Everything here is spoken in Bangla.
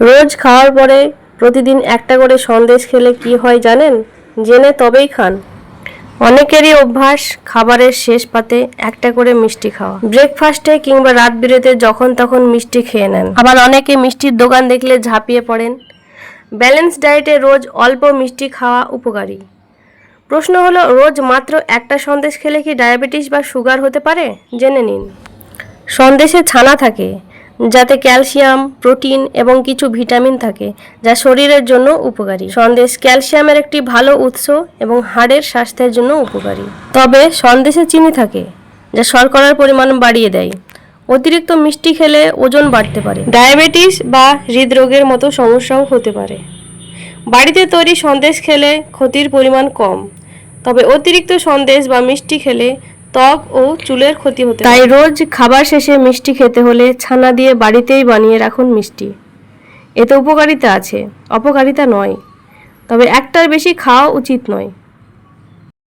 রোজ খাওয়ার পরে প্রতিদিন একটা করে সন্দেশ খেলে কি হয় জানেন? জেনে তবেই খান। অনেকেরই অভ্যাস খাবারের শেষ পাতে একটা করে মিষ্টি খাওয়া। ব্রেকফাস্টে কিংবা রাত বিরেতে যখন তখন মিষ্টি খেয়ে নেন। আবার অনেকে মিষ্টির দোকান দেখলে ঝাঁপিয়ে পড়েন। ব্যালেন্স ডায়েটে রোজ অল্প মিষ্টি খাওয়া উপকারী। প্রশ্ন হলো, রোজ মাত্র একটা সন্দেশ খেলে কি ডায়াবেটিস বা সুগার হতে পারে? জেনে নিন। সন্দেশে ছানা থাকে। যাতে ক্যালসিয়াম, প্রোটিন এবং কিছু ভিটামিন থাকে, যা শরীরের জন্য উপকারী। সন্দেশ ক্যালসিয়ামের একটি ভালো উৎস এবং হাড়ের স্বাস্থ্যের জন্য উপকারী। তবে সন্দেশে চিনি থাকে, যা শর্করার পরিমাণ বাড়িয়ে দেয়। অতিরিক্ত মিষ্টি খেলে ওজন বাড়তে পারে। ডায়াবেটিস বা হৃদরোগের মতো সমস্যাও হতে পারে। বাড়িতে তৈরি সন্দেশ খেলে ক্ষতির পরিমাণ কম, তবে অতিরিক্ত সন্দেশ বা মিষ্টি খেলে ত্বক ও চুলের ক্ষতি হতে তাই রোজ খাবার শেষে মিষ্টি খেতে হলে ছানা দিয়ে বাড়িতেই বানিয়ে রাখুন মিষ্টি। এতে উপকারিতা আছে অপকারিতা নয়। তবে একটার বেশি খাওয়া উচিত নয়।